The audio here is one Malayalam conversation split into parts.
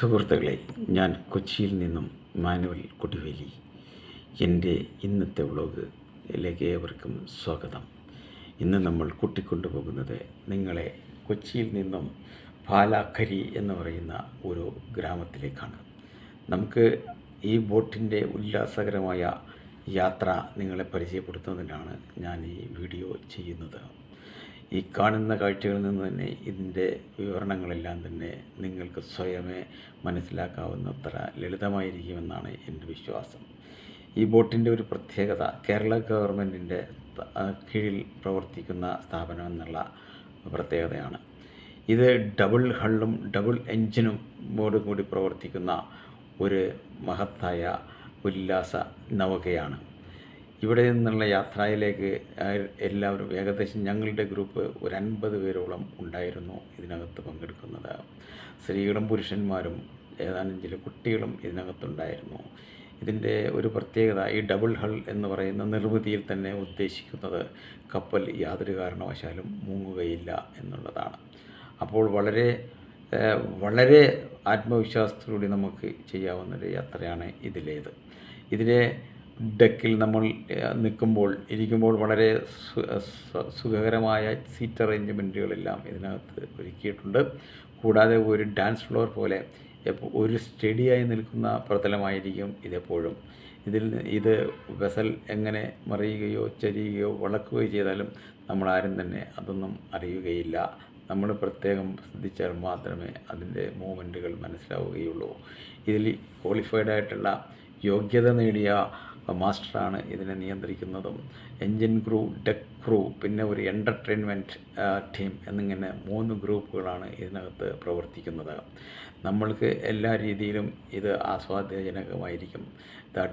സുഹൃത്തുക്കളെ ഞാൻ കൊച്ചിയിൽ നിന്നും മാനുവൽ കുടിവേലി. എന്റെ ഇന്നത്തെ വ്ളോഗിലേക്ക് ഏവർക്കും സ്വാഗതം. ഇന്ന് നമ്മൾ കൂട്ടിക്കൊണ്ടുപോകുന്നത് നിങ്ങളെ കൊച്ചിയിൽ നിന്നും പാലാക്കരി എന്ന് പറയുന്ന ഒരു ഗ്രാമത്തിലേക്കാണ്. നമുക്ക് ഈ ബോട്ടിന്റെ ഉല്ലാസകരമായ യാത്ര നിങ്ങളെ പരിചയപ്പെടുത്തുന്നതിനാണ് ഞാൻ ഈ വീഡിയോ ചെയ്യുന്നത്. ഈ കാണുന്ന കാഴ്ചകളിൽ നിന്ന് തന്നെ ഇതിന്റെ വിവരണങ്ങളെല്ലാം തന്നെ നിങ്ങൾക്ക് സ്വയമേ മനസ്സിലാക്കാവുന്നത്ര ലളിതമായിരിക്കുമെന്നാണ് എന്റെ വിശ്വാസം. ഈ ബോട്ടിന്റെ ഒരു പ്രത്യേകത കേരള ഗവൺമെന്റിന്റെ കീഴിൽ പ്രവർത്തിക്കുന്ന സ്ഥാപനം എന്നുള്ള പ്രത്യേകതയാണ്. ഇത് ഡബിൾ ഹള്ളും ഡബിൾ എൻജിനും കൂടി പ്രവർത്തിക്കുന്ന ഒരു മഹത്തായ ഉല്ലാസ നൗകയാണ്. ഇവിടെ നിന്നുള്ള യാത്രയിലേക്ക് എല്ലാവരും ഏകദേശം ഞങ്ങളുടെ ഗ്രൂപ്പ് ഒരു അൻപത് പേരോളം ഉണ്ടായിരുന്നു ഇതിനകത്ത് പങ്കെടുക്കുന്നത്. സ്ത്രീകളും പുരുഷന്മാരും ഏതാനും ചില കുട്ടികളും ഇതിനകത്തുണ്ടായിരുന്നു. ഇതിന്റെ ഒരു പ്രത്യേകത ഈ ഡബിൾ ഹൾ എന്ന് പറയുന്ന നിർമ്മിതിയിൽ തന്നെ ഉദ്ദേശിക്കുന്നത് കപ്പൽ യാതൊരു കാരണവശാലും മൂങ്ങുകയില്ല എന്നുള്ളതാണ്. അപ്പോൾ വളരെ വളരെ ആത്മവിശ്വാസത്തോടെ നമുക്ക് ചെയ്യാവുന്നൊരു യാത്രയാണ് ഇതിലേത്. ഇതിലെ ഡെക്കിൽ നമ്മൾ നിൽക്കുമ്പോൾ ഇരിക്കുമ്പോൾ വളരെ സുഖകരമായ സീറ്റ് അറേഞ്ച്മെന്റുകളെല്ലാം ഇതിനകത്ത് ഒരുക്കിയിട്ടുണ്ട്. കൂടാതെ ഒരു ഡാൻസ് ഫ്ലോർ പോലെ ഒരു സ്റ്റഡിയായി നിൽക്കുന്ന പ്രതലമായിരിക്കും ഇതെപ്പോഴും. ഇതിൽ ഇത് വെസൽ എങ്ങനെ മറിയുകയോ ചരിയുകയോ വളക്കുകയോ ചെയ്താലും നമ്മളാരും തന്നെ അതൊന്നും അറിയുകയില്ല. നമ്മൾ പ്രത്യേകം ശ്രദ്ധിച്ചാൽ മാത്രമേ അതിന്റെ മൂവ്മെന്റുകൾ മനസ്സിലാവുകയുള്ളൂ. ഇതിൽ ക്വാളിഫൈഡ് ആയിട്ടുള്ള യോഗ്യത നേടിയ മാസ്റ്ററാണ് ഇതിനെ നിയന്ത്രിക്കുന്നതും. എൻജിൻ ക്രൂ ഡെക്ക് ക്രൂ പിന്നെ ഒരു എന്റർടൈൻമെന്റ് ടീം എന്നിങ്ങനെ മൂന്ന് ഗ്രൂപ്പുകളാണ് ഇതിനകത്ത് പ്രവർത്തിക്കുന്നത്. നമ്മൾക്ക് എല്ലാ രീതിയിലും ഇത് ആസ്വാദ്യജനകമായിരിക്കും.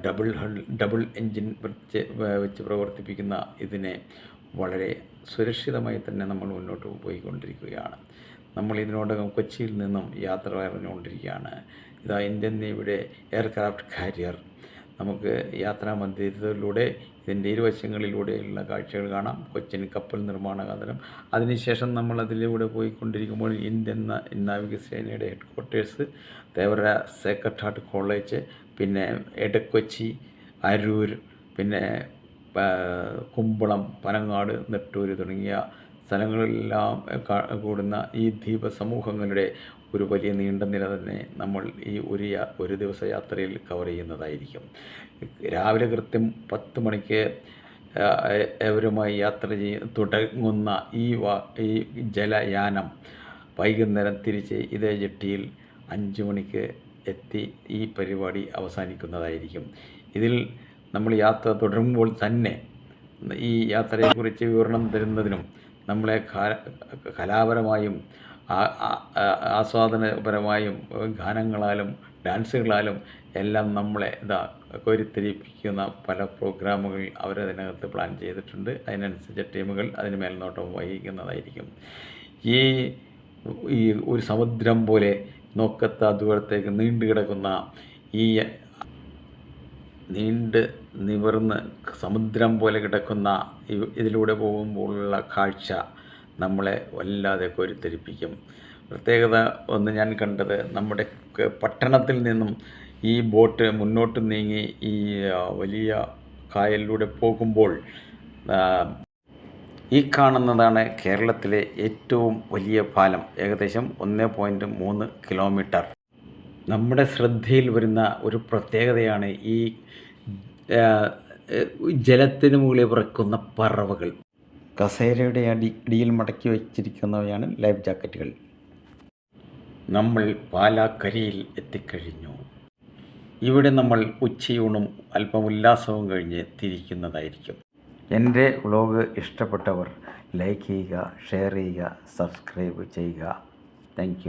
ഡബിൾ ഹൾ ഡബിൾ എൻജിൻ വെച്ച് വെച്ച് പ്രവർത്തിപ്പിക്കുന്ന ഇതിനെ വളരെ സുരക്ഷിതമായി തന്നെ നമ്മൾ മുന്നോട്ട് പോയിക്കൊണ്ടിരിക്കുകയാണ്. നമ്മൾ ഇതിനോടകം കൊച്ചിയിൽ നിന്നും യാത്ര പറഞ്ഞുകൊണ്ടിരിക്കുകയാണ്. ഇതാ ഇന്ത്യൻ നേവിയുടെ എയർക്രാഫ്റ്റ് കാരിയർ നമുക്ക് യാത്രാ മന്ദിരത്തിലൂടെ ഇതിന്റെ ഇരുവശങ്ങളിലൂടെയുള്ള കാഴ്ചകൾ കാണാം. കൊച്ചിൻ കപ്പൽ നിർമ്മാണ കേന്ദ്രം. അതിനുശേഷം നമ്മൾ അതിലൂടെ പോയിക്കൊണ്ടിരിക്കുമ്പോൾ ഇന്ത്യൻ നാവികസേനയുടെ headquarters Thevara sacred heart college പിന്നെ എടക്കൊച്ചി അരൂർ പിന്നെ കുമ്പളം പനങ്ങാട് നെട്ടൂർ തുടങ്ങിയ സ്ഥലങ്ങളിലെല്ലാം കൂടുന്ന ഈ ദ്വീപ സമൂഹങ്ങളുടെ ഒരു വലിയ നീണ്ട നില തന്നെ നമ്മൾ ഈ ഒരു ഒരു ദിവസ യാത്രയിൽ കവർ ചെയ്യുന്നതായിരിക്കും. രാവിലെ കൃത്യം പത്ത് മണിക്ക് അവരുമായി യാത്ര ചെയ്യ തുടങ്ങുന്ന ഈ വാ ഈ ജലയാനം വൈകുന്നേരം തിരിച്ച് ഇതേ ജെട്ടിയിൽ അഞ്ച് മണിക്ക് എത്തി ഈ പരിപാടി അവസാനിക്കുന്നതായിരിക്കും. ഇതിൽ നമ്മൾ യാത്ര തുടരുമ്പോൾ തന്നെ ഈ യാത്രയെക്കുറിച്ച് വിവരണം തരുന്നതിനും നമ്മളെ കലാപരമായും ആസ്വാദനപരമായും ഗാനങ്ങളാലും ഡാൻസുകളാലും എല്ലാം നമ്മളെ ഇതാ കോരിത്തിരിപ്പിക്കുന്ന പല പ്രോഗ്രാമുകൾ അവരതിനകത്ത് പ്ലാൻ ചെയ്തിട്ടുണ്ട്. അതിനനുസരിച്ച് ടീമുകൾ അതിന് മേൽനോട്ടം വഹിക്കുന്നതായിരിക്കും. ഈ ഈ ഒരു സമുദ്രം പോലെ നോക്കത്ത ദൂരത്തേക്ക് നീണ്ടു കിടക്കുന്ന ഈ നീണ്ട് നിവർന്ന് സമുദ്രം പോലെ കിടക്കുന്ന ഇതിലൂടെ പോകുമ്പോഴുള്ള കാഴ്ച നമ്മളെ വല്ലാതെ കോരിത്തെരിപ്പിക്കും പ്രത്യേകത ഒന്ന് ഞാൻ കണ്ടത് നമ്മുടെ പട്ടണത്തിൽ നിന്നും ഈ ബോട്ട് മുന്നോട്ട് നീങ്ങി ഈ വലിയ കായലിലൂടെ പോകുമ്പോൾ ഈ കാണുന്നതാണ് കേരളത്തിലെ ഏറ്റവും വലിയ പാലം. ഏകദേശം ഒന്ന് പോയിന്റ് മൂന്ന് കിലോമീറ്റർ. നമ്മുടെ ശ്രദ്ധയിൽ വരുന്ന ഒരു പ്രത്യേകതയാണ് ഈ ജലത്തിന് മുകളിൽ പറക്കുന്ന പറവകൾ. കസേരയുടെ അടി അടിയിൽ മടക്കി വച്ചിരിക്കുന്നവയാണ് ലൈഫ് ജാക്കറ്റുകൾ. നമ്മൾ പാലാക്കരയിൽ എത്തിക്കഴിഞ്ഞു. ഇവിടെ നമ്മൾ ഉച്ചയൂണും അല്പം ഉല്ലാസവും കഴിഞ്ഞ് തിരിക്കുന്നതായിരിക്കും. എന്റെ വ്ളോഗ് ഇഷ്ടപ്പെട്ടവർ ലൈക്ക് ചെയ്യുക ഷെയർ ചെയ്യുക സബ്സ്ക്രൈബ് ചെയ്യുക. താങ്ക്